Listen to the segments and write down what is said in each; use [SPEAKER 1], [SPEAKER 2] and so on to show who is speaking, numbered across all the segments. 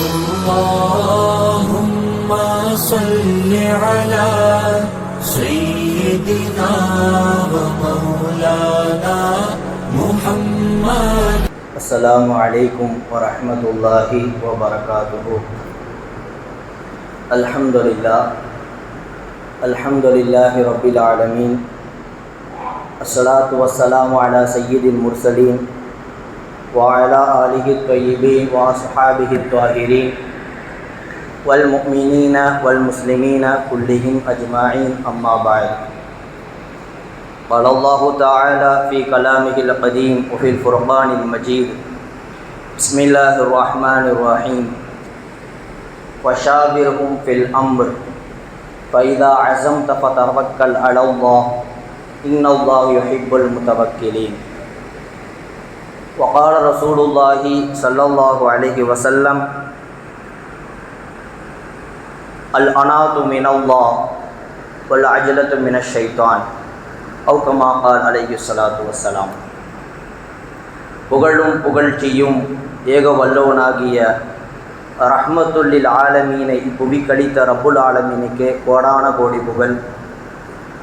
[SPEAKER 1] اللهم صل على سيدنا ومولانا محمد.
[SPEAKER 2] السلام علیکم ورحمۃ اللہ وبرکاتہ الحمد للہ الحمد للہ رب العالمین الصلاۃ والسلام علی سید المرسلین وعلى آله الطيبين وأصحابه الطاهرين والمؤمنين والمسلمين كلهم أجمعين أما بعد. قال الله تعالى في كلامه القديم وفي الفرقان المجيد بسم الله الرحمن الرحيم. وشاورهم في الأمر فإذا عزمت فتوكل على الله إن الله يحب المتوكلين. وقال رسول الله صلى الله عليه وسلم الأناة من الله والعجلة من الشيطان أو كما قال عليه الصلاة والسلام புகழும் புகழ்ச்சியும் ஏக வல்லவனாகிய ரஹ்மத்துல்லில் ஆலமீனை புவிக்கடித்த ரப்புல் ஆலமீனுக்கே கோடான கோடி புகழ்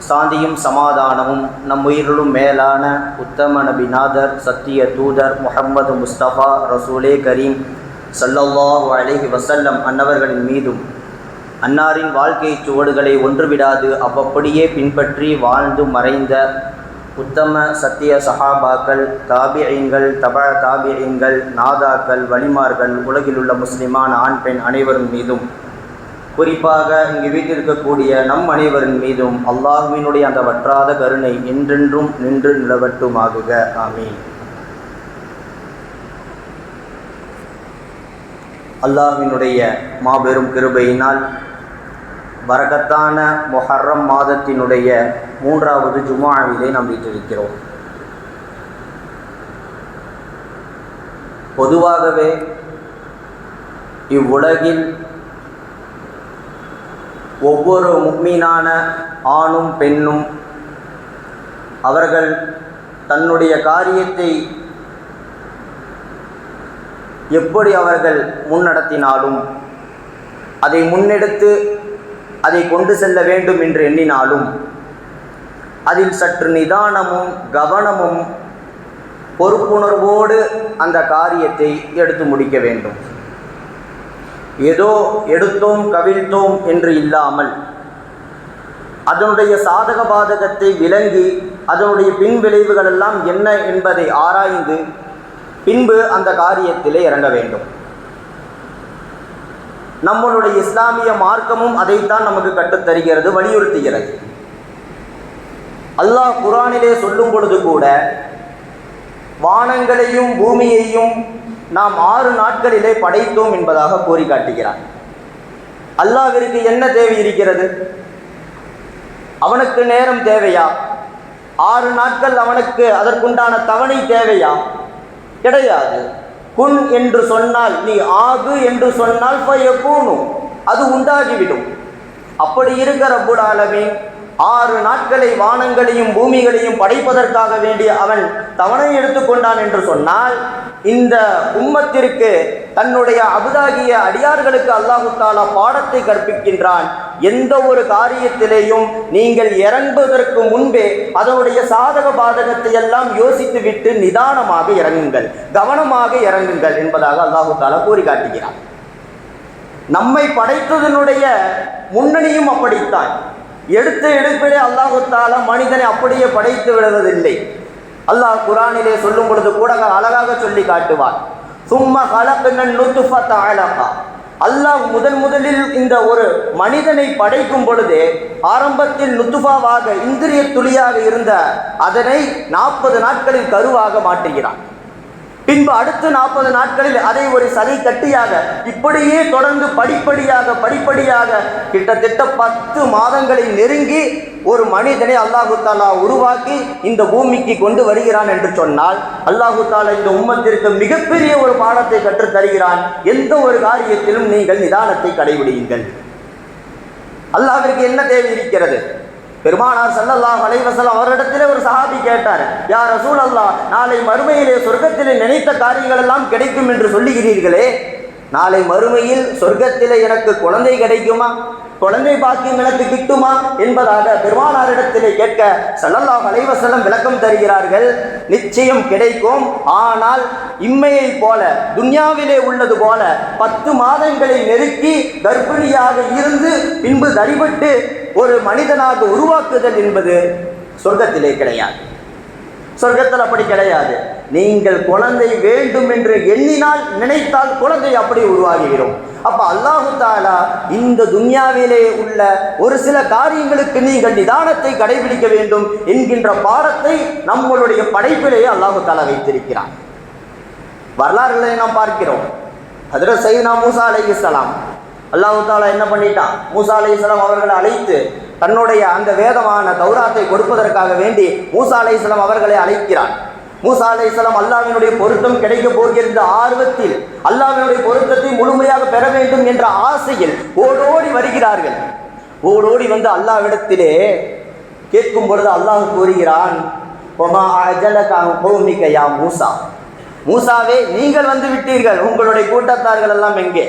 [SPEAKER 2] சாந்தியும் சமாதானமும் நம் உயிரிலும் மேலான உத்தம நபிநாதர் சத்திய தூதர் முஹம்மது முஸ்தபா ரசூலே கரீம் சல்லல்லாஹு அலைஹி வசல்லம் அன்னவர்களின் மீதும். அன்னாரின் வாழ்க்கை சுவடுகளை ஒன்றுவிடாது அவ்வப்படியே பின்பற்றி வாழ்ந்து மறைந்த உத்தம சத்திய சஹாபாக்கள் தாபியங்கள் தப தாபியங்கள் நாதாக்கள் வலிமார்கள் உலகிலுள்ள முஸ்லிமான ஆண் பெண் அனைவரும் மீதும். குறிப்பாக இங்கு வீட்டிருக்கக்கூடிய நம் அனைவரின் மீதும் அல்லாஹுவினுடைய அந்த வற்றாத கருணை என்றென்றும் நின்று நிலவட்டுமாகுக. ஆமீன். அல்லாஹ்வினுடைய மாபெரும் கிருபையினால் வரகத்தான மொஹர்ரம் மாதத்தினுடைய மூன்றாவது ஜுமாவிலே நாம் வீட்டிருக்கிறோம் பொதுவாகவே இவ்வுலகில் ஒவ்வொரு முக்மீனான ஆணும் பெண்ணும் அவர்கள் தன்னுடைய காரியத்தை எப்படி அவர்கள் முன்னடத்தினாலும் அதை முன்னெடுத்து அதை கொண்டு செல்ல வேண்டும் என்று எண்ணினாலும் அதில் சற்று நிதானமும் கவனமும் பொறுப்புணர்வோடு அந்த காரியத்தை எடுத்து முடிக்க வேண்டும். ஏதோ எடுத்தோம் கவிழ்த்தோம் என்று இல்லாமல் அதனுடைய சாதக பாதகத்தை விளங்கி அதனுடைய பின்விளைவுகள் எல்லாம் என்ன என்பதை ஆராய்ந்து பின்பு அந்த காரியத்திலே இறங்க வேண்டும். நம்மளுடைய இஸ்லாமிய மார்க்கமும் அதைத்தான் நமக்கு கற்றுத்தருகிறது வலியுறுத்துகிறது. அல்லாஹ் குரானிலே சொல்லும் பொழுது கூட வானங்களையும் பூமியையும் நாம் ஆறு நாட்களிலே படைத்தோம் என்பதாக கோரி காட்டுகிறான் அல்லாவிற்கு என்ன தேவை இருக்கிறது? அவனுக்கு நேரம் தேவையா? ஆறு நாட்கள் அவனுக்கு அதற்குண்டான தவணை தேவையா? கிடையாது. குன் என்று சொன்னால் நீ ஆகு என்று சொன்னால் எப்பூனும் அது உண்டாகிவிடும். அப்படி இருக்கிற புடாலமே ஆறு நாட்களை வானங்களையும் பூமிகளையும் படைப்பதற்காக வேண்டிய அவன் தவணை எடுத்துக்கொண்டான் என்று சொன்னால் இந்த உம்மத்திற்கு தன்னுடைய அபுதாகிய அடியார்களுக்கு அல்லாஹு தாலா பாடத்தை கற்பிக்கின்றான். எந்த ஒரு காரியத்திலேயும் நீங்கள் இறங்குவதற்கு முன்பே அதனுடைய சாதக பாதகத்தை எல்லாம் யோசித்து விட்டு நிதானமாக இறங்குங்கள் கவனமாக இறங்குங்கள் என்பதாக அல்லாஹு தாலா கூறி காட்டுகிறான். நம்மை படைத்ததனுடைய முன்னணியும் அப்படித்தான். எடுத்த எடுப்பிலே அல்லாஹுத்தால மனிதனை அப்படியே படைத்து விடுவதில்லை. அல்லாஹ் குரானிலே சொல்லும் பொழுது கூட அழகாக சொல்லி காட்டுவார். சும்மா அழகா அல்லாஹ் முதன் முதலில் இந்த ஒரு மனிதனை படைக்கும் பொழுதே ஆரம்பத்தில் நுத்துஃபாவாக இந்திரிய துளியாக இருந்த அதனை நாற்பது நாட்களில் கருவாக மாற்றுகிறான். பின்பு அடுத்த நாற்பது நாட்களில் அதை ஒரு சதை கட்டியாக இப்படியே தொடர்ந்து படிப்படியாக படிப்படியாக கிட்டத்தட்ட பத்து மாதங்களை நெருங்கி ஒரு மனிதனை அல்லாஹு தாலா உருவாக்கி இந்த பூமிக்கு கொண்டு வருகிறான் என்று சொன்னால் அல்லாஹு தாலா இந்த உம்மத்திற்கு மிகப்பெரிய ஒரு பாடத்தை கற்றுத் தருகிறான். எந்த ஒரு காரியத்திலும் நீங்கள் நிதானத்தை கடைபிடியுங்கள். அல்லாஹிற்கு என்ன தேவை இருக்கிறது? பெருமானார் சல்லல்லாஹ் அலைஹி அவரிடத்திலே ஒரு சஹாபி கேட்டார் யார் ரசூல் அல்லாஹ் நாளை மறுமையிலே சொர்க்கத்திலே நினைத்த காரியங்கள் எல்லாம் கிடைக்கும் என்று சொல்லுகிறீர்களே நாளை மறுமையில் சொர்க்கத்திலே எனக்கு குழந்தை கிடைக்குமா? குழந்தை பாக்கியம் எனக்கு கிட்டுமா என்பதாக பெருமானாரிடத்திலே கேட்க சல்லல்லா அலைவசலம் விளக்கம் தருகிறார்கள். நிச்சயம் கிடைக்கும். ஆனால் இம்மையை போல துன்யாவிலே உள்ளது போல பத்து மாதங்களை நெருக்கி கர்ப்பிணியாக இருந்து பின்பு தடிபட்டு ஒரு மனிதனாக உருவாக்குதல் என்பது சொர்க்கத்திலே கிடையாது. சொர்க்கத்தில் அப்படி கிடையாது. நீங்கள் குழந்தை வேண்டும் என்று எண்ணினால் நினைத்தால் குழந்தை அப்படி உருவாகிவிடும். அப்ப அல்லாஹு தாலா இந்த துன்யாவிலே உள்ள ஒரு சில காரியங்களுக்கு நீங்கள் நிதானத்தை கடைபிடிக்க வேண்டும் என்கின்ற பாடத்தை நம்மளுடைய படைப்பிலேயே அல்லாஹு தாலா வைத்திருக்கிறான். வரலாறுகளை நாம் பார்க்கிறோம். அதில் சைனா மூசா அலைஹிஸ்ஸலாம் அல்லாஹு தாலா என்ன பண்ணிட்டான்? மூசா அலைஹிஸ்ஸலாம் அவர்களை அழைத்து தன்னுடைய அந்த வேதமான தௌராத்தை கொடுப்பதற்காக வேண்டி மூசா அலைஹிஸ்ஸலாம் அவர்களை அழைக்கிறான் மூசா அலைஹிஸ்ஸலாம் அல்லாவினுடைய பொருத்தம் கிடைக்க போகின்ற ஆர்வத்தில் அல்லாவினுடைய பொருத்தத்தை முழுமையாக பெற வேண்டும் என்ற ஆசையில் ஓடோடி வருகிறார்கள். ஓடோடி வந்து அல்லாவிடத்திலே கேட்கும் பொழுது அல்லாஹ் கூறுகிறான் மூசா. மூசாவே நீங்கள் வந்து விட்டீர்கள். உங்களுடைய கூட்டத்தார்கள் எல்லாம் எங்கே?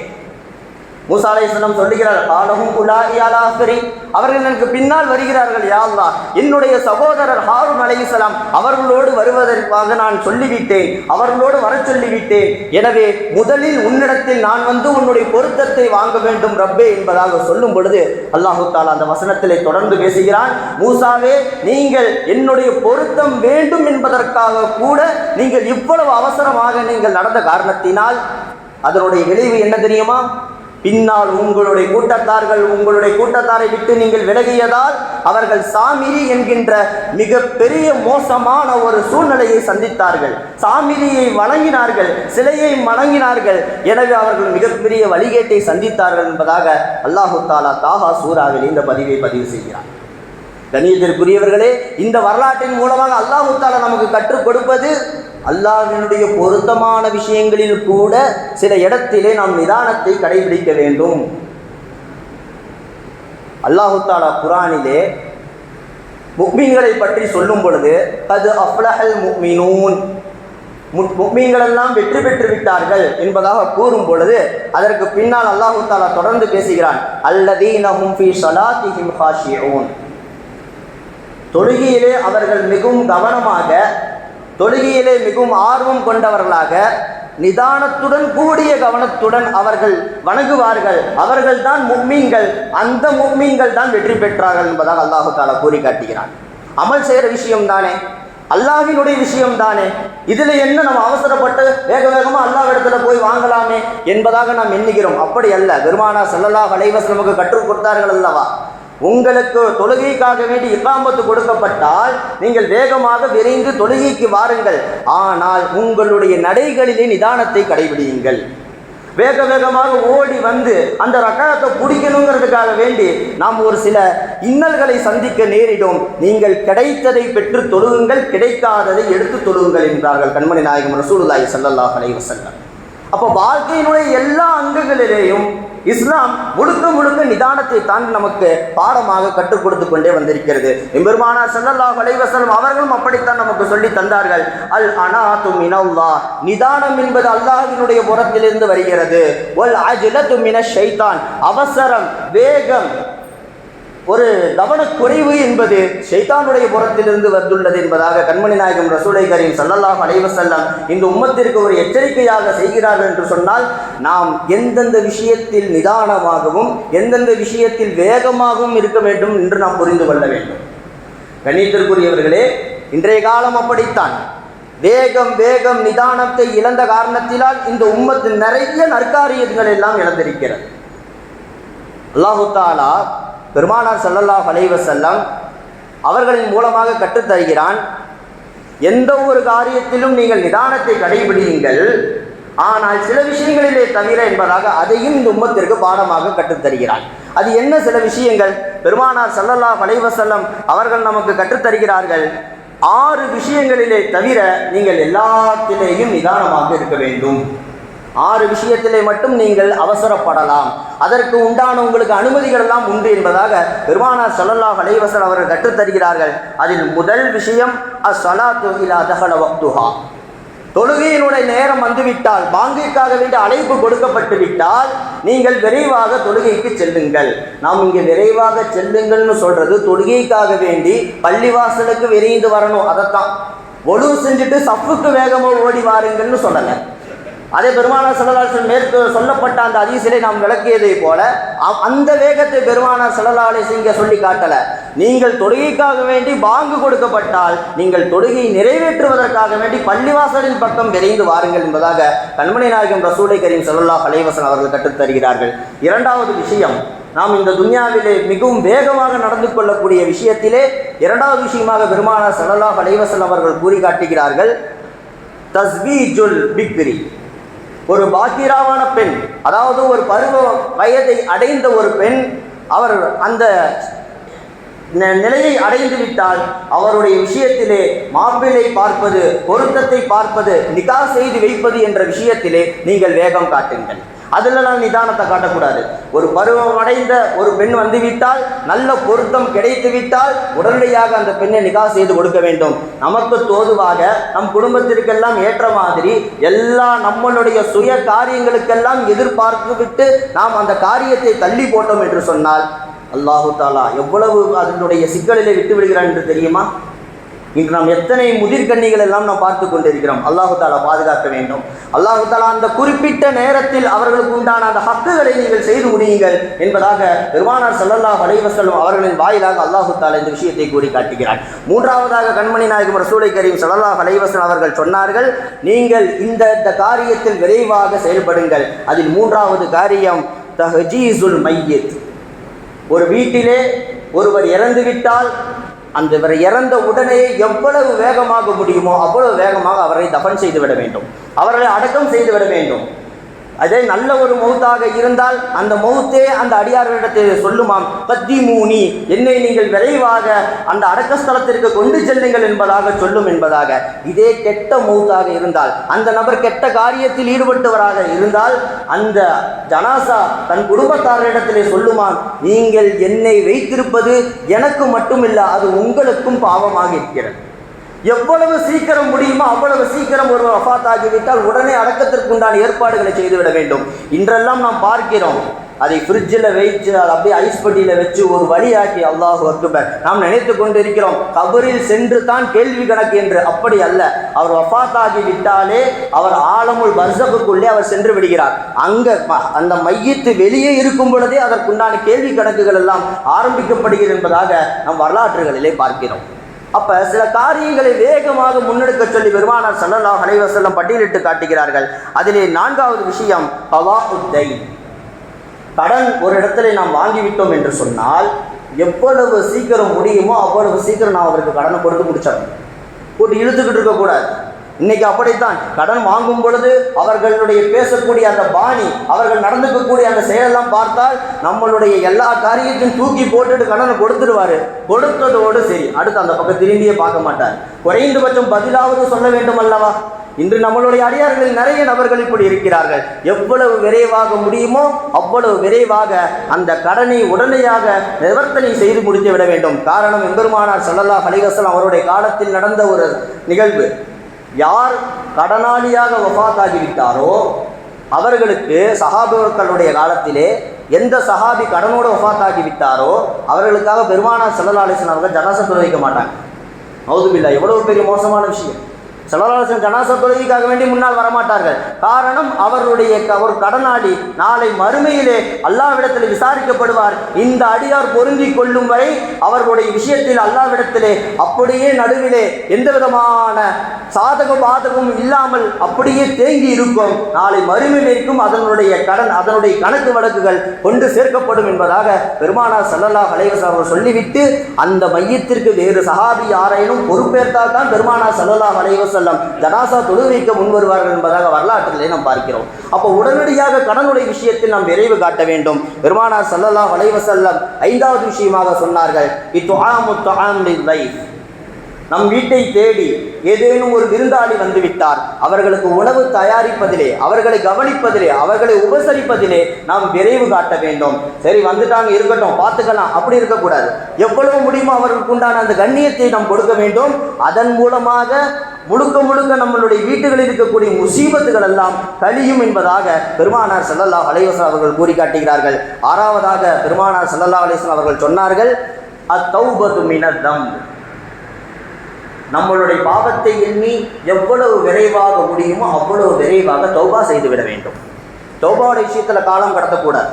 [SPEAKER 2] மூசா சொல்லுகிறார் காலஹும் உலாஇ அவர்கள் எனக்கு பின்னால் வருகிறார்கள் யா என்னுடைய சகோதரர் ஹாரூன் அலையுசலாம் அவர்களோடு வருவதற்காக நான் சொல்லிவிட்டேன் அவர்களோடு வரச் சொல்லிவிட்டேன். எனவே முதலில் உன்னிடத்தில் நான் வந்து உன்னுடைய பொருத்தத்தை வாங்க வேண்டும் ரப்பே என்பதாக சொல்லும் பொழுது அல்லாஹு தாலா அந்த வசனத்திலே தொடர்ந்து பேசுகிறான் மூசாவே நீங்கள் என்னுடைய பொருத்தம் வேண்டும் என்பதற்காக கூட நீங்கள் இவ்வளவு அவசரமாக நீங்கள் நடந்த காரணத்தினால் அதனுடைய விளைவு என்ன தெரியுமா? பின்னால் உங்களுடைய கூட்டத்தார்கள் உங்களுடைய கூட்டத்தாரை விட்டு நீங்கள் விலகியதால் அவர்கள் சாமிரி என்கின்ற மிக பெரிய மோசமான ஒரு சூழ்நிலையை சந்தித்தார்கள். சாமிரியை வணங்கினார்கள் சிலையை வணங்கினார்கள். எனவே அவர்கள் மிகப்பெரிய வழிகேட்டை சந்தித்தார்கள் என்பதாக அல்லாஹு தாலா தாஹா சூராவில் இந்த பதிவை பதிவு செய்கிறார். கணியத்திற்குரியவர்களே இந்த வரலாற்றின் மூலமாக அல்லாஹு தாலா நமக்கு கற்றுக் கொடுப்பது அல்லாஹினுடைய பொருத்தமான விஷயங்களில் கூட சில இடத்திலே நாம் நிதானத்தை கடைபிடிக்க வேண்டும். அல்லாஹு தாலா குரானிலே முக்மீன்களை பற்றி சொல்லும் பொழுது அது அஃப்லஹல் முக்மினூன். முக்மீன்களெல்லாம் வெற்றி பெற்று விட்டார்கள் என்பதாக கூறும் பொழுது அதற்கு பின்னால் அல்லாஹு தாலா தொடர்ந்து பேசுகிறான் அல்லதீனஹும் ஃபீ ஸலாத்திஹிம் ஹாஷியூன் தொழுகையிலே அவர்கள் மிகவும் கவனமாக தொழுகையிலே மிகவும் ஆர்வம் கொண்டவர்களாக நிதானத்துடன் கூடிய கவனத்துடன் அவர்கள் வணங்குவார்கள். அவர்கள் தான் முக்மீன்கள். அந்த முக்மீன்கள் தான் வெற்றி பெற்றார்கள் என்பதாக அல்லாஹு தாலா கூறி காட்டுகிறான். அமல் செய்கிற விஷயம் தானே? அல்லாஹினுடைய விஷயம் தானே? இதில் என்ன நம்ம அவசரப்பட்டு வேக வேகமாக அல்லாஹ் இடத்துல போய் வாங்கலாமே என்பதாக நாம் எண்ணுகிறோம். அப்படி அல்ல. பெருமானா ஸல்லல்லாஹு அலைஹி நமக்கு கற்றுக் கொடுத்தார்கள் அல்லவா? உங்களுக்கு தொழுகைக்காக வேண்டி இக்காமத்து கொடுக்கப்பட்டால் நீங்கள் வேகமாக விரைந்து தொழுகைக்கு வாருங்கள். ஆனால் உங்களுடைய நடைகளிலே நிதானத்தை கடைபிடியுங்கள். வேக வேகமாக ஓடி வந்து அந்த ரக்காயத்தை பிடிக்கணுங்கிறதுக்காக வேண்டி நாம் ஒரு சில இன்னல்களை சந்திக்க நேரிடும். நீங்கள் கிடைத்ததை பெற்று தொழுகுங்கள் கிடைக்காததை எடுத்து தொழுகுங்கள் என்றார்கள் கண்மணி நாயகம் ரசூலுல்லாஹி ஸல்லல்லாஹு அலைஹி அப்போ வாழ்க்கையினுடைய எல்லா அங்கங்களிலேயும் இஸ்லாம் முழுக்க முழுக்க நிதானத்தை தான் நமக்கு பாடமாக கற்றுக் கொடுத்து கொண்டே வந்திருக்கிறது. எம்பெருமானார் ஸல்லல்லாஹு வலைவசலம் அவர்களும் அப்படித்தான் நமக்கு சொல்லி தந்தார்கள். அல் அனாத்து மினல்லாஹ் நிதானம் என்பது அல்லாஹினுடைய புறத்திலிருந்து வருகிறது. ஒல் அஜிலத்து மின ஷைத்தான். அவசரம் வேகம் ஒரு கவனக்குறைவு என்பது ஷைத்தானுடைய புறத்திலிருந்து வந்துள்ளது என்பதாக கண்மணி நாயகம் ரசூலை கரீம் சல்லல்லாஹ் அலைவசல்லாம் இந்த உம்மத்திற்கு ஒரு எச்சரிக்கையாக செய்கிறார்கள் என்று சொன்னால் நாம் எந்தெந்த விஷயத்தில் நிதானமாகவும் எந்தெந்த விஷயத்தில் வேகமாகவும் இருக்க வேண்டும் என்று நாம் புரிந்து கொள்ள வேண்டும். கணித்திற்குரியவர்களே இன்றைய காலம் அப்படித்தான். வேகம் வேகம் நிதானத்தை இழந்த காரணத்தினால் இந்த உம்மத்து நிறைய நற்காரியங்கள் எல்லாம் இழந்திருக்கிறது. அல்லாஹு தாலா பெருமானார் சல்லல்லா அலைஹி செல்லம் அவர்களின் மூலமாக கற்றுத்தருகிறான் எந்த ஒரு காரியத்திலும் நீங்கள் நிதானத்தை கடைபிடியுங்கள் ஆனால் சில விஷயங்களிலே தவிர என்பதாக அதையும் இந்த உம்மத்திற்கு பாடமாக கற்றுத்தருகிறான். அது என்ன சில விஷயங்கள்? பெருமானார் சல்லல்லா அலைஹி அவர்கள் நமக்கு கற்றுத்தருகிறார்கள் ஆறு விஷயங்களிலே தவிர நீங்கள் எல்லாத்திலேயும் நிதானமாக இருக்க வேண்டும். ஆறு விஷயத்திலே மட்டும் நீங்கள் அவசரப்படலாம். அதற்கு உண்டான உங்களுக்கு அனுமதிகள் எல்லாம் உண்டு என்பதாக பெருமானார் ஸல்லல்லாஹு அலைஹி அவர்கள் கற்றுத் தருகிறார்கள். அதில் முதல் விஷயம் அசலா தொகிலா தகல வக்துஹா. தொழுகையினுடைய நேரம் வந்துவிட்டால் பாங்கிற்காக வேண்டிய அழைப்பு கொடுக்கப்பட்டு விட்டால் நீங்கள் விரைவாக தொழுகைக்கு செல்லுங்கள். நாம் இங்கே விரைவாக செல்லுங்கள்னு சொல்றது தொழுகைக்காக வேண்டி பள்ளிவாசலுக்கு விரைந்து வரணும் அதைத்தான். ஒழு செஞ்சுட்டு சஃப்புக்கு வேகமாக ஓடி வாருங்கள்னு சொல்லலை. அதே பெருமானார் செல்லலாசன் மேற்கு சொல்லப்பட்ட அந்த அதிசலை நாம் விளக்கியதை போல அ- அந்த வேகத்தை பெருமானார் செல்லலாலை இங்கே சொல்லி காட்டல. நீங்கள் தொழுகைக்காக வேண்டி பாங்கு கொடுக்கப்பட்டால் நீங்கள் தொழுகையை நிறைவேற்றுவதற்காக வேண்டி பள்ளிவாசலின் பக்கம் விரைந்து வாருங்கள் என்பதாக கண்மணி நாயகம் ரசூலை கரீம் சல்லல்லா அலைவசன் அவர்கள் கற்றுத்தருகிறார்கள் இரண்டாவது விஷயம் நாம் இந்த துன்யாவிலே மிகவும் வேகமாக நடந்து கொள்ளக்கூடிய விஷயத்திலே இரண்டாவது விஷயமாக பெருமானார் சல்லல்லாஹ் அலைவசன் அவர்கள் கூறி காட்டுகிறார்கள் தஸ்பீஜுல் பிக்ரி. ஒரு பாக்கிராவான பெண் அதாவது ஒரு பருவ வயதை அடைந்த ஒரு பெண் அவர் அந்த ந- நிலையை அடைந்து விட்டால் அவருடைய விஷயத்திலே மாப்பிளை பார்ப்பது பொருத்தத்தை பார்ப்பது நிகா செய்து வைப்பது என்ற விஷயத்திலே நீங்கள் வேகம் காட்டுங்கள். அதிலெல்லாம் நிதானத்தை காட்டக்கூடாது. ஒரு பருவம் அடைந்த ஒரு பெண் வந்துவிட்டால் நல்ல பொருத்தம் கிடைத்து விட்டால் உடனடியாக அந்த பெண்ணை நிகா செய்து கொடுக்க வேண்டும். நமக்கு தோதுவாக நம் குடும்பத்திற்கெல்லாம் ஏற்ற மாதிரி எல்லா நம்மளுடைய சுய காரியங்களுக்கெல்லாம் எதிர்பார்த்து விட்டு நாம் அந்த காரியத்தை தள்ளி போட்டோம் என்று சொன்னால் அல்லாஹு தாலா எவ்வளவு அதனுடைய சிக்கலிலே விட்டு விடுகிறான் என்று தெரியுமா? இன்று நாம் எத்தனை முதிர்கண்ணிகள் எல்லாம் நாம் பார்த்து கொண்டிருக்கிறோம். அல்லாஹு தாலா பாதுகாக்க வேண்டும். அல்லாஹு தாலா அந்த குறிப்பிட்ட நேரத்தில் அவர்களுக்கு உண்டான அந்த ஹக்குகளை நீங்கள் செய்து முடியுங்கள் என்பதாக பெருமானார் சல்லல்லா அலைஹி அவர்களின் வாயிலாக அல்லாஹு தாலா இந்த விஷயத்தை கூறி காட்டுகிறார். மூன்றாவதாக கண்மணி நாயகம் ரசூலை கரீம் சல்லல்லா அலைஹி அவர்கள் சொன்னார்கள் நீங்கள் இந்த இந்த காரியத்தில் விரைவாக செயல்படுங்கள். அதில் மூன்றாவது காரியம் தஹஜீசுல் மையத். ஒரு வீட்டிலே ஒருவர் இறந்துவிட்டால் அந்த இவர் இறந்த உடனே எவ்வளவு வேகமாக முடியுமோ அவ்வளவு வேகமாக அவரை தபன் செய்து விட வேண்டும். அவர்களை அடக்கம் செய்து விட வேண்டும். அதே நல்ல ஒரு மௌத்தாக இருந்தால் அந்த மௌத்தே அந்த அடியார்களிடத்தில் சொல்லுமாம். பத்தி மூனி என்னை நீங்கள் விரைவாக அந்த அடக்கஸ்தலத்திற்கு கொண்டு செல்லுங்கள் என்பதாக சொல்லும் என்பதாக. இதே கெட்ட மௌத்தாக இருந்தால் அந்த நபர் கெட்ட காரியத்தில் ஈடுபட்டவராக இருந்தால் அந்த ஜனாசா தன் குடும்பத்தாரிடத்திலே சொல்லுமாம் நீங்கள் என்னை வைத்திருப்பது எனக்கு மட்டுமில்ல அது உங்களுக்கும் பாவமாக இருக்கிறது. எவ்வளவு சீக்கிரம் முடியுமோ அவ்வளவு சீக்கிரம் ஒருவர் வஃபாத் ஆகிவிட்டால் உடனே அடக்கத்திற்குண்டான ஏற்பாடுகளை செய்துவிட வேண்டும். இன்றெல்லாம் நாம் பார்க்கிறோம். அதை ஃப்ரிட்ஜில் வைத்து அதை அப்படியே ஐஸ் பட்டியில் வச்சு ஒரு வழியாக்கி அல்லாஹ் அக்பர் நாம் நினைத்து கொண்டிருக்கிறோம் கபரில் சென்று தான் கேள்வி கணக்கு என்று. அப்படி அல்ல. அவர் வஃபாத்தாகி விட்டாலே அவர் ஆலமுல் பர்சபுக்குள்ளே அவர் சென்று விடுகிறார். அங்கே ம- அந்த மையத்து வெளியே இருக்கும் பொழுதே அதற்குண்டான கேள்வி கணக்குகள் எல்லாம் ஆரம்பிக்கப்படுகிறது என்பதாக நம் வரலாற்றுகளிலே பார்க்கிறோம். அப்ப சில காரியங்களை வேகமாக முன்னெடுக்க சொல்லி பெருமானார் சல்லல்லாஹ் அலைவசல்லம் பட்டியலிட்டு காட்டுகிறார்கள். அதிலே நான்காவது விஷயம் பவாஉத்தை கடன் ஒரு இடத்துல நாம் வாங்கிவிட்டோம் என்று சொன்னால் எவ்வளவு சீக்கிரம் முடியுமோ அவ்வளவு சீக்கிரம் நாம் அவருக்கு கடனை கொடுத்து முடிச்சிடணும். போட்டு இழுத்துக்கிட்டு இருக்கக்கூடாது. இன்னைக்கு அப்படித்தான். கடன் வாங்கும் பொழுது அவர்களுடைய பேசக்கூடிய அந்த பாணி அவர்கள் நடந்துக்கக்கூடிய அந்த செயலெல்லாம் பார்த்தால் நம்மளுடைய எல்லா காரியத்தையும் தூக்கி போட்டுட்டு கடனை கொடுத்துருவாரு கொடுத்ததோடு சரி. அடுத்து அந்த பக்கம் திரும்பியே பார்க்க மாட்டார். குறைந்தபட்சம் பதிலாவது சொல்ல வேண்டும் அல்லவா? இன்று நம்மளுடைய அடியார்களில் நிறைய நபர்கள் இப்படி இருக்கிறார்கள். எவ்வளவு விரைவாக முடியுமோ அவ்வளவு விரைவாக அந்த கடனை உடனடியாக நிவர்த்தனை செய்து முடித்து விட வேண்டும். காரணம் எம்பெருமானார் ஸல்லல்லாஹு அலைஹி அவருடைய காலத்தில் நடந்த ஒரு நிகழ்வு. யார் கடனாளியாக ஒஃபாத்தாகிவிட்டாரோ அவர்களுக்கு சஹாபுக்களுடைய காலத்திலே எந்த சஹாபி கடனோடு ஒஃபாத்தாகிவிட்டாரோ அவர்களுக்காக பெருமானார் செல்லலாலேசன் அவர்கள் ஜனாசா தொழுவிக்க மாட்டாங்க. மௌதுமில்லா எவ்வளவு பெரிய மோசமான விஷயம். செல்லலாலேசன் ஜனாசா தொழுகைக்காக வேண்டி முன்னால் வரமாட்டார்கள். காரணம் அவருடைய க- ஒரு கடனாளி நாளை மறுமையிலே அல்லாவிடத்தில் விசாரிக்கப்படுவார். இந்த அடியார் பொருந்தி கொள்ளும் வரை அவர்களுடைய விஷயத்தில் அல்லாவிடத்திலே அப்படியே நடுவிலே எந்த விதமான சாதகம் பாதகம் இல்லாமல் அப்படியே தேங்கி இருக்கும். நாளை மறுமையிலேக்கும் அதனுடைய கடன் அதனுடைய கணக்கு வழக்குகள் கொண்டு சேர்க்கப்படும் என்பதாக பெருமானார் ஸல்லல்லாஹு அலைஹி அவர் சொல்லிவிட்டு அந்த மையத்திற்கு வேறு சஹாபி யாரேனும் பொறுப்பேற்றால் தான் பெருமானார் ஸல்லல்லாஹு அலைஹி ஜனாசா தொழு வைக்க முன் வருவார்கள் என்பதாக வரலாற்றிலே நாம் பார்க்கிறோம். அப்போ உடனடியாக கடனுடைய விஷயத்தில் நாம் விரைவு காட்ட வேண்டும். பெருமானார் ஸல்லல்லாஹு அலைவசல்லம் ஐந்தாவது விஷயமாக சொன்னார்கள் இத்து ஆமுத்து லில் நம் வீட்டை தேடி ஏதேனும் ஒரு விருந்தாளி வந்துவிட்டார் அவர்களுக்கு உணவு தயாரிப்பதிலே அவர்களை கவனிப்பதிலே அவர்களை உபசரிப்பதிலே நாம் விரைவு காட்ட வேண்டும். சரி வந்துட்டாங்க இருக்கட்டும் பார்த்துக்கலாம். அப்படி இருக்கக்கூடாது. எவ்வளவு முடியுமோ அவர்களுக்கு உண்டான அந்த கண்ணியத்தை நாம் கொடுக்க வேண்டும். அதன் மூலமாக முழுக்க முழுக்க நம்மளுடைய வீட்டுகளில் இருக்கக்கூடிய முசீபத்துகள் எல்லாம் கழியும் என்பதாக பெருமானார் செல்லல்லா அலைவசன் அவர்கள் கூறி காட்டுகிறார்கள். ஆறாவதாக பெருமானார் செல்லல்லா அலைவசன் அவர்கள் சொன்னார்கள் அத்தௌபது மினதம் நம்மளுடைய பாவத்தை எண்ணி எவ்வளவு விரைவாக முடியுமோ அவ்வளவு விரைவாக தௌபா செய்துவிட வேண்டும். தௌபாவோட விஷயத்தில் காலம் கடத்தக்கூடாது.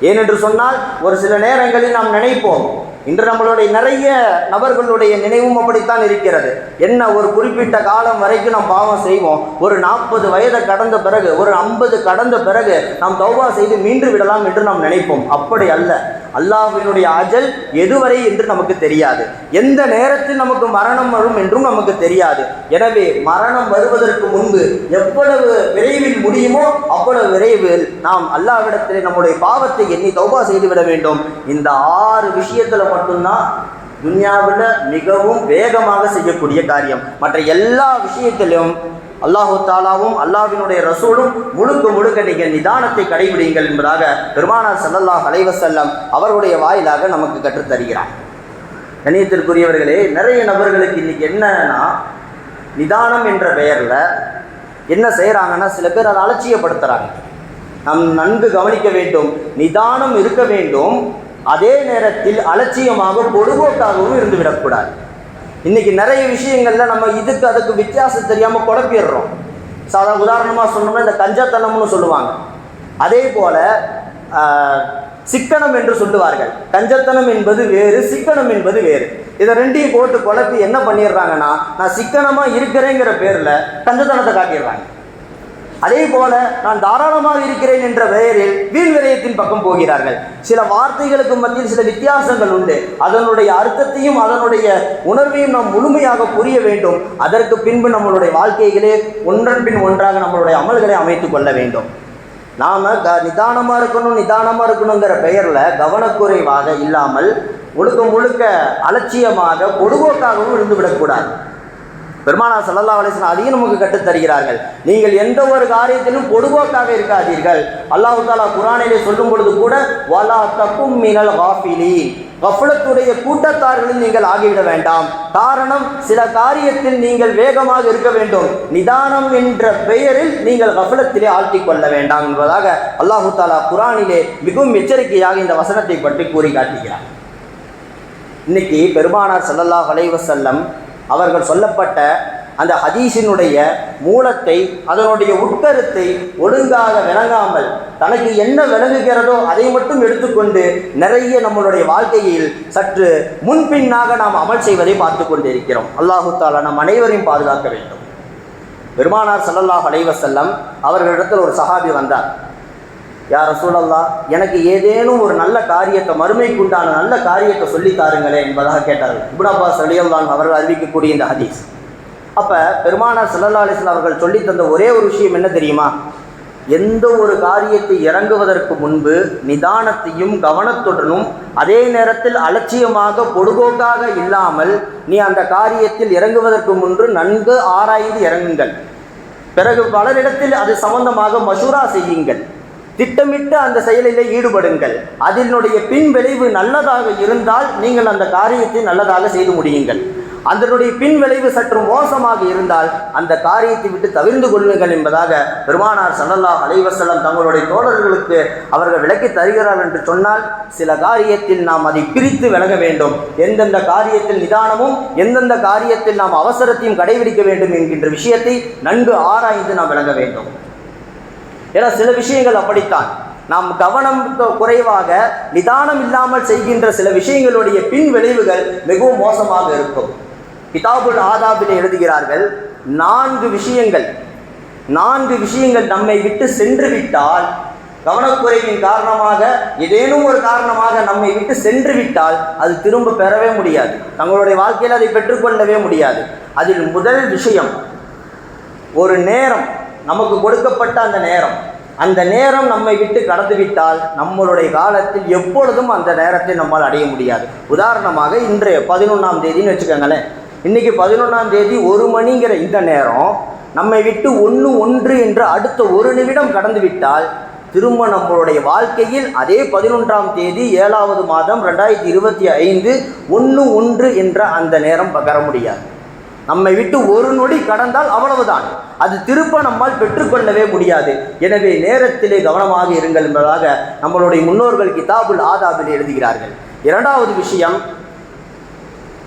[SPEAKER 2] ஏனென்று சொன்னால் ஒரு சில நேரங்களில் நாம் நினைப்போம் இன்று நம்மளுடைய நிறைய நபர்களுடைய நினைவும் அப்படித்தான் இருக்கிறது. என்ன ஒரு குறிப்பிட்ட காலம் வரைக்கும் நாம் பாவம் செய்வோம். ஒரு நாற்பது வயதை கடந்த பிறகு ஒரு ஐம்பது கடந்த பிறகு நாம் தௌபா செய்து மீண்டு விடலாம் என்று நாம் நினைப்போம். அப்படி அல்ல. அல்லாஹினுடைய அஜல் எதுவரை என்று நமக்கு தெரியாது. எந்த நேரத்தில் நமக்கு மரணம் வரும் என்றும் நமக்கு தெரியாது. எனவே மரணம் வருவதற்கு முன்பு எவ்வளவு விரைவில் முடியுமோ அவ்வளவு விரைவில் நாம் அல்லாஹ்விடத்தில் நம்முடைய பாவத்தை எண்ணி தௌபா செய்துவிட வேண்டும். இந்த ஆறு விஷயத்தில் மட்டும்தான் துன்யாவில் மிகவும் வேகமாக செய்யக்கூடிய காரியம். மற்ற எல்லா விஷயத்திலும் அல்லாஹு தாலாவும் அல்லாஹினுடைய ரசூலும் முழுக்க முழுக்க நீங்கள் நிதானத்தை கடைபிடிங்கள் என்பதாக பெருமானார் சல்லல்லாஹ் அலைவசல்லம் அவருடைய வாயிலாக நமக்கு கற்றுத்தருகிறார் கணியத்திற்குரியவர்களே நிறைய நபர்களுக்கு இன்றைக்கி என்னன்னா நிதானம் என்ற பெயரில் என்ன செய்கிறாங்கன்னா சில பேர் அதை அலட்சியப்படுத்துகிறாங்க நாம் நன்கு கவனிக்க வேண்டும் நிதானம் இருக்க வேண்டும் அதே நேரத்தில் அலட்சியமாக பொழுதுபோக்காகவும் இருந்து விடக்கூடாது இன்னைக்கு நிறைய விஷயங்கள்ல நம்ம இதுக்கு அதுக்கு வித்தியாசம் தெரியாமல் குழப்பிடுறோம். சாதாரண உதாரணமாக சொன்னோம்னா இந்த கஞ்சத்தனம்னு சொல்லுவாங்க. அதே போல சிக்கனம் என்று சொல்லுவார்கள். கஞ்சத்தனம் என்பது வேறு சிக்கனம் என்பது வேறு. இதை ரெண்டையும் போட்டு குழப்பி என்ன பண்ணிடுறாங்கன்னா நான் சிக்கனமாக இருக்கிறேங்கிற பேரில் கஞ்சத்தனத்தை காட்டிடுறாங்க. அதே போல நான் தாராளமாக இருக்கிறேன் என்ற பெயரில் வீண் விரயத்தின் பக்கம் போகிறார்கள். சில வார்த்தைகளுக்கு மத்தியில் சில வித்தியாசங்கள் உண்டு. அதனுடைய அர்த்தத்தையும் அதனுடைய உணர்வையும் நாம் முழுமையாக புரிய வேண்டும். அதற்கு பின்பு நம்மளுடைய வாழ்க்கைகளே ஒன்றன் பின் ஒன்றாக நம்மளுடைய அமல்களை அமைத்துக் கொள்ள வேண்டும். நாம் க நிதானமாக இருக்கணும் நிதானமாக இருக்கணுங்கிற பெயரில் கவனக்குறைவாக இல்லாமல் முழுக்க முழுக்க அலட்சியமாக பொடுபோக்காகவும் இருந்துவிடக்கூடாது. பெருமானா சல்லல்லா அலிஸ்லாம் அதையும் நமக்கு கற்றுத் தருகிறார்கள் நீங்கள் எந்த ஒரு காரியத்திலும் பொடுபோக்காக இருக்காதீர்கள். அல்லாஹு தாலா குரானிலே சொல்லும் பொழுது கூட வலா தக்கும் மினல் காஃபிலி கஃபலத்துடைய கூட்டத்தார்களில் நீங்கள் ஆகிவிட வேண்டாம். காரணம் சில காரியத்தில் நீங்கள் வேகமாக இருக்க வேண்டும். நிதானம் என்ற பெயரில் நீங்கள் கஃபலத்திலே ஆழ்த்திக் கொள்ள வேண்டாம் என்பதாக அல்லாஹு தாலா குரானிலே மிகவும் எச்சரிக்கையாக இந்த வசனத்தை பற்றி கூறி காட்டுகிறார். இன்னைக்கு பெருமானார் சல்லல்லாஹ் அலைவசல்லம் அவர்கள் சொல்லப்பட்ட அந்த ஹதீஸினுடைய மூலத்தை அதனுடைய உட்கருத்தை ஒழுங்காக விளங்காமல் தனக்கு என்ன விளங்குகிறதோ அதை மட்டும் எடுத்துக்கொண்டு நிறைய நம்மளுடைய வாழ்க்கையில் சற்று முன்பின்னாக நாம் அமல் செய்வதை பார்த்து கொண்டிருக்கிறோம். அல்லாஹு தாலா நம் அனைவரையும் பாதுகாக்க வேண்டும். பெருமானார் சல்லல்லாஹ் அலைவசல்லம் அவர்களிடத்தில் ஒரு சஹாபி வந்தார். யார சூழல்லா எனக்கு ஏதேனும் ஒரு நல்ல காரியத்தை மறுமைக்கு உண்டான நல்ல காரியத்தை சொல்லித் தாருங்களே என்பதாக கேட்டார்கள். இப்னு சலியல்லான் அவர்கள் அறிவிக்கக்கூடிய இந்த ஹதீஸ். அப்போ பெருமானார் ஸல்லல்லாஹு அவர்கள் சொல்லித் தந்த ஒரே ஒரு விஷயம் என்ன தெரியுமா? எந்த ஒரு காரியத்தை இறங்குவதற்கு முன்பு நிதானத்தையும் கவனத்துடனும் அதே நேரத்தில் அலட்சியமாக பொடுபோக்காக இல்லாமல் நீ அந்த காரியத்தில் இறங்குவதற்கு முன்பு நன்கு ஆராய்ந்து இறங்குங்கள். பிறகு பலரிடத்தில் அது சம்பந்தமாக மசூரா செய்யுங்கள். திட்டமிட்டு அந்த செயலிலே ஈடுபடுங்கள். அதனுடைய பின் விளைவு நல்லதாக இருந்தால் நீங்கள் அந்த காரியத்தை நல்லதாக செய்து முடியுங்கள். அதனுடைய பின் விளைவு சற்று மோசமாக இருந்தால் அந்த காரியத்தை விட்டு தவிர்ந்து கொள்ளுங்கள் என்பதாக பெருமானார் சல்லல்லா அலைவசல்லம் தங்களுடைய தோழர்களுக்கு அவர்கள் விளக்கி தருகிறார் என்று சொன்னால் சில காரியத்தில் நாம் அதை பிரித்து விலக வேண்டும். எந்தெந்த காரியத்தில் நிதானமும் எந்தெந்த காரியத்தில் நாம் அவசரத்தையும் கடைபிடிக்க வேண்டும் என்கின்ற விஷயத்தை நன்கு ஆராய்ந்து நாம் விளங்க வேண்டும். ஏன்னா சில விஷயங்கள் அப்படித்தான். நாம் கவனம் குறைவாக நிதானம் இல்லாமல் செய்கின்ற சில விஷயங்களுடைய பின் விளைவுகள் மிகவும் மோசமாக இருக்கும். கிதாபுல் ஆதாபில் எழுதுகிறார்கள் நான்கு விஷயங்கள் நான்கு விஷயங்கள் நம்மை விட்டு சென்று விட்டால் கவனக்குறைவின் காரணமாக ஏதேனும் ஒரு காரணமாக நம்மை விட்டு சென்று விட்டால் அது திரும்ப பெறவே முடியாது. தங்களுடைய வாழ்க்கையில் அதை பெற்றுக்கொள்ளவே முடியாது. அதில் முதல் விஷயம் ஒரு நேரம் நமக்கு கொடுக்கப்பட்ட அந்த நேரம். அந்த நேரம் நம்மை விட்டு கடந்துவிட்டால் நம்மளுடைய காலத்தில் எப்பொழுதும் அந்த நேரத்தை நம்மால் அடைய முடியாது. உதாரணமாக இன்றைய பதினொன்றாம் தேதின்னு வச்சுக்கோங்களேன். இன்னைக்கு பதினொன்றாம் தேதி ஒரு மணிங்கிற இந்த நேரம் நம்மை விட்டு ஒன்று ஒன்று என்று அடுத்த ஒரு நிமிடம் கடந்து விட்டால் திரும்ப நம்மளுடைய வாழ்க்கையில் அதே பதினொன்றாம் தேதி ஏழாவது மாதம் ரெண்டாயிரத்தி இருபத்தி ஐந்து ஒன்று ஒன்று என்ற அந்த நேரம் பகர முடியாது. நம்மை விட்டு ஒரு நொடி கடந்தால் அவ்வளவுதான். அது திருப்ப நம்மால் பெற்றுக்கொள்ளவே முடியாது. எனவே நேரத்திலே கவனமாக இருங்கள் என்பதாக நம்மளுடைய முன்னோர்கள் கிதாபுல் ஆதாபில் எழுதுகிறார்கள். இரண்டாவது விஷயம்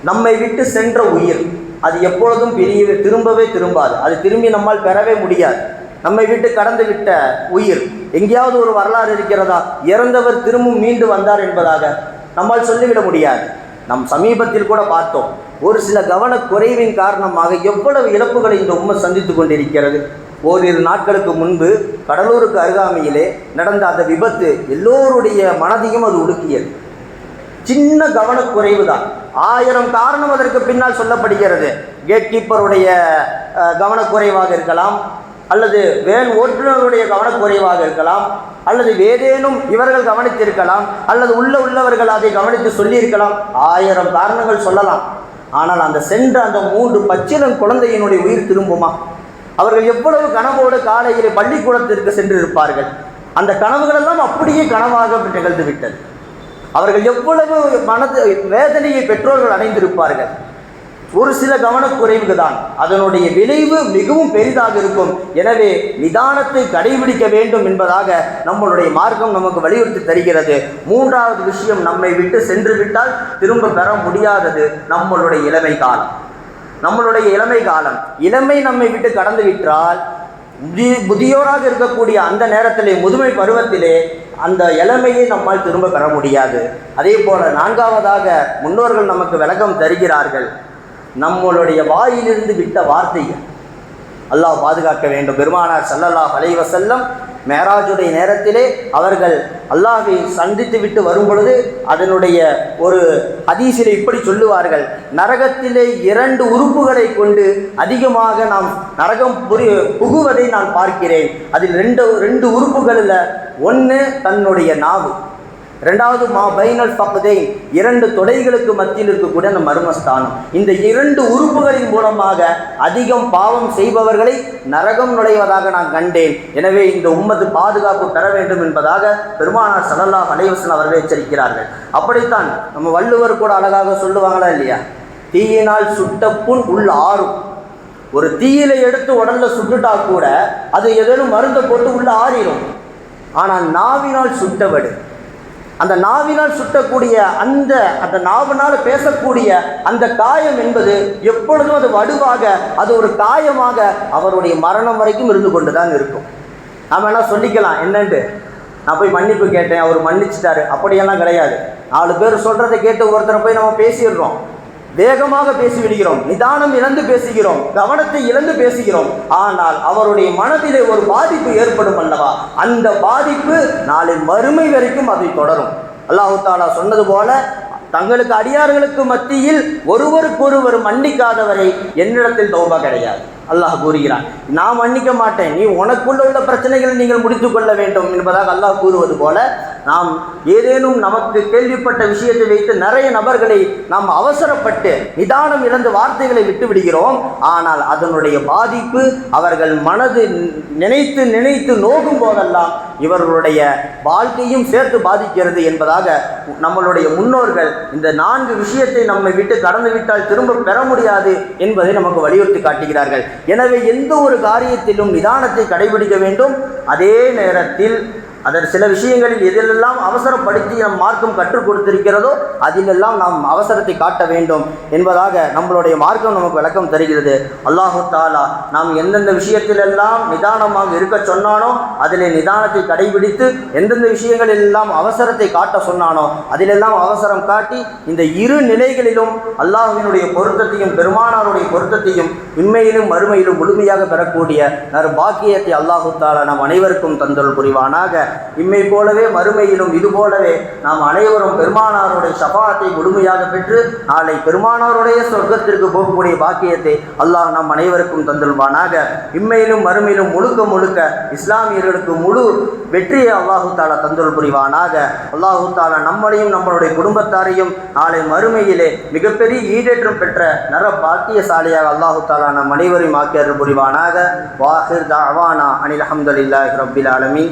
[SPEAKER 2] நம்மை விட்டு சென்ற உயிர் அது எப்பொழுதும் பிரிய திரும்பவே திரும்பாது. அது திரும்பி நம்மால் பெறவே முடியாது. நம்மை விட்டு கடந்து விட்ட உயிர் எங்கேயாவது ஒரு வரலாறு இருக்கிறதா? இறந்தவர் திரும்பும் மீண்டு வந்தார் என்பதாக நம்மால் சொல்லிவிட முடியாது. நம் சமீபத்தில் கூட பார்த்தோம். ஒரு சில கவனக்குறைவின் காரணமாக எவ்வளவு இழப்புகளை இந்த உண்மை சந்தித்து கொண்டிருக்கிறது? ஓரிரு நாட்களுக்கு முன்பு கடலூருக்கு அருகாமையிலே நடந்த அந்த விபத்து எல்லோருடைய மனதையும் அது உடுக்கியது சின்ன கவனக்குறைவு தான். ஆயிரம் காரணம் அதற்கு பின்னால் சொல்லப்படுகிறது. கேட் கீப்பருடைய கவனக்குறைவாக இருக்கலாம் அல்லது வேன் ஓட்டுநருடைய கவனக்குறைவாக இருக்கலாம் அல்லது ஏதேனும் இவர்கள் கவனித்திருக்கலாம் அல்லது உள்ள உள்ளவர்கள் அதை கவனித்து சொல்லியிருக்கலாம். ஆயிரம் காரணங்கள் சொல்லலாம். ஆனால் அந்த சென்ற அந்த மூன்று பச்சிலம் குழந்தையினுடைய உயிர் திரும்புமா? அவர்கள் எவ்வளவு கனவோடு காலையிலே பள்ளிக்கூடத்திற்கு சென்று இருப்பார்கள் அந்த கனவுகளெல்லாம் அப்படியே கனவாக நிகழ்ந்து விட்டது அவர்கள் எவ்வளவு மனது வேதனையை பெற்றோர்கள் அடைந்திருப்பார்கள். ஒரு சில கவனக்குறைவுக்கு தான் அதனுடைய விளைவு மிகவும் பெரிதாக இருக்கும். எனவே நிதானத்தை கடைபிடிக்க வேண்டும் என்பதாக நம்மளுடைய மார்க்கம் நமக்கு வலியுறுத்தி தருகிறது. மூன்றாவது விஷயம் நம்மை விட்டு சென்று விட்டால் திரும்ப பெற முடியாதது நம்மளுடைய இளமை காலம். நம்மளுடைய இளமை காலம். இளமை நம்மை விட்டு கடந்து விட்டால் முதியோராக இருக்கக்கூடிய அந்த நேரத்திலே முதுமை பருவத்திலே அந்த இளமையை நம்மால் திரும்ப பெற முடியாது. அதே போல நான்காவதாக முன்னோர்கள் நமக்கு விளக்கம் தருகிறார்கள். நம்மளுடைய வாயிலிருந்து விட்ட வார்த்தைகள் அல்லாஹ் பாதுகாக்க வேண்டும். பெருமானார் சல்லல்லாஹ் அலைஹி செல்லம் மேராஜுடைய நேரத்திலே அவர்கள் அல்லாஹை சந்தித்து விட்டு வரும் பொழுது அதனுடைய ஒரு ஹதீஸிலே இப்படி சொல்லுவார்கள் நரகத்திலே இரண்டு உறுப்புகளை கொண்டு அதிகமாக நாம் நரகம் புரி புகுவதை நான் பார்க்கிறேன். அதில் ரெண்டு ரெண்டு உறுப்புகளில் ஒன்று தன்னுடைய நாவு. ரெண்டாவது மா பைனல் பகுதை இரண்டு தொடைகளுக்கு மத்தியில் இருக்கக்கூடிய அந்த மர்மஸ்தானம். இந்த இரண்டு உறுப்புகளின் மூலமாக அதிகம் பாவம் செய்பவர்களை நரகம் நுழைவதாக நான் கண்டேன். எனவே இந்த உம்மது பாதுகாப்பு பெற வேண்டும் என்பதாக பெருமானார் ஸல்லல்லாஹு அலைவசன் அவர்கள் எச்சரிக்கிறார்கள். அப்படித்தான் நம்ம வள்ளுவர் கூட அழகாக சொல்லுவாங்களா இல்லையா? தீயினால் சுட்ட புண் உள்ள ஆறும். ஒரு தீயில எடுத்து உடல்ல சுட்டுட்டா கூட அது ஏதேனும் மருந்தை போட்டு உள்ள ஆறிடும் ஆனால் நாவினால் சுட்டவடு அந்த நாவினால் சுட்டக்கூடிய அந்த அந்த நாவினால் பேசக்கூடிய அந்த காயம் என்பது எப்பொழுதும் அது வடுவாக அது ஒரு காயமாக அவருடைய மரணம் வரைக்கும் இருந்து கொண்டு தான் இருக்கும். நாம் வேணா சொல்லிக்கலாம் என்னன்ட்டு நான் போய் மன்னிப்பு கேட்டேன் அவர் மன்னிச்சிட்டாரு. அப்படியெல்லாம் கிடையாது. நாலு பேர் சொல்கிறத கேட்டு ஒருத்தரை போய் நம்ம பேசிடுறோம். வேகமாக பேசி விடுகிறோம் நிதானம் இழந்து பேசுகிறோம் கவனத்தை இழந்து பேசுகிறோம். ஆனால் அவருடைய மனதிலே ஒரு பாதிப்பு ஏற்படும் அல்லவா? அந்த பாதிப்பு நாளை மறுமை வரைக்கும் அதை தொடரும். அல்லாஹு தாலா சொன்னது போல தங்களுக்கு அடியார்களுக்கு மத்தியில் ஒருவருக்கொருவர் மன்னிக்காதவரை என்னிடத்தில் தௌபா கிடையாது. அல்லாஹ் கூறுகிறான். நான் மன்னிக்க மாட்டேன். நீ உனக்குள்ள உள்ள பிரச்சனைகளை நீங்கள் முடித்து கொள்ள வேண்டும் என்பதாக அல்லாஹ் கூறுவது போல நாம் ஏதேனும் நமக்கு கேள்விப்பட்ட விஷயத்தை வைத்து நிறைய நபர்களை நாம் அவசரப்பட்டு நிதானம் இழந்து வார்த்தைகளை விட்டு விடுகிறோம். ஆனால் அதனுடைய பாதிப்பு அவர்கள் மனது நினைத்து நினைத்து நோகும் போதெல்லாம் இவர்களுடைய வாழ்க்கையும் சேர்த்து பாதிக்கிறது என்பதாக நம்மளுடைய முன்னோர்கள் இந்த நான்கு விஷயத்தை நம்மை விட்டு கடந்து விட்டால் திரும்ப பெற முடியாது என்பதை நமக்கு வலியுறுத்தி காட்டுகிறார்கள். எனவே எந்த ஒரு காரியத்திலும் நிதானத்தை கடைபிடிக்க வேண்டும். அதே நேரத்தில் அதன் சில விஷயங்களில் எதிலெல்லாம் அவசரப்படுத்தி நம் மார்க்கம் கற்றுக் கொடுத்திருக்கிறதோ அதிலெல்லாம் நாம் அவசரத்தை காட்ட வேண்டும் என்பதாக நம்மளுடைய மார்க்கம் நமக்கு விளக்கம் தருகிறது. அல்லாஹு தாலா நாம் எந்தெந்த விஷயத்திலெல்லாம் நிதானமாக இருக்க சொன்னானோ அதிலே நிதானத்தை கடைபிடித்து எந்தெந்த விஷயங்களிலெல்லாம் அவசரத்தை காட்ட சொன்னானோ அதிலெல்லாம் அவசரம் காட்டி இந்த இரு நிலைகளிலும் அல்லாஹுவினுடைய பொருத்தத்தையும் பெருமானாருடைய பொருத்தத்தையும் உண்மையிலும் மறுமையிலும் முழுமையாக பெறக்கூடிய நறு பாக்கியத்தை அல்லாஹு தாலா நம் அனைவருக்கும் தந்தல் புரிவானாக. இம்மை போலவே மறுமையிலும் இது போலவே நாம் அனைவரும் பெருமானாருடைய சபாத்தை முழுமையாக பெற்று நாளை பெருமானாருடைய சொர்க்கத்திற்கு போகக்கூடிய பாக்கியத்தை அல்லாஹ் நம் அனைவருக்கும் தந்துள்வானாக இம்மையிலும் மறுமையிலும் முழுக்க முழுக்க இஸ்லாமியர்களுக்கு முழு வெற்றியை அல்லாஹு தாலா தந்துள் புரிவானாக. அல்லாஹு தாலா நம்மளையும் நம்மளுடைய குடும்பத்தாரையும் நாளை மறுமையிலே மிகப்பெரிய ஈடேற்றம் பெற்ற நர பாக்கியசாலியாக அல்லாஹு தாலா நம் அனைவரையும் ஆக்கியர் புரிவானாக. வாஹிர் தாவானா அனில் அஹமதுல்லாஹி ரபில் ஆலமீன்.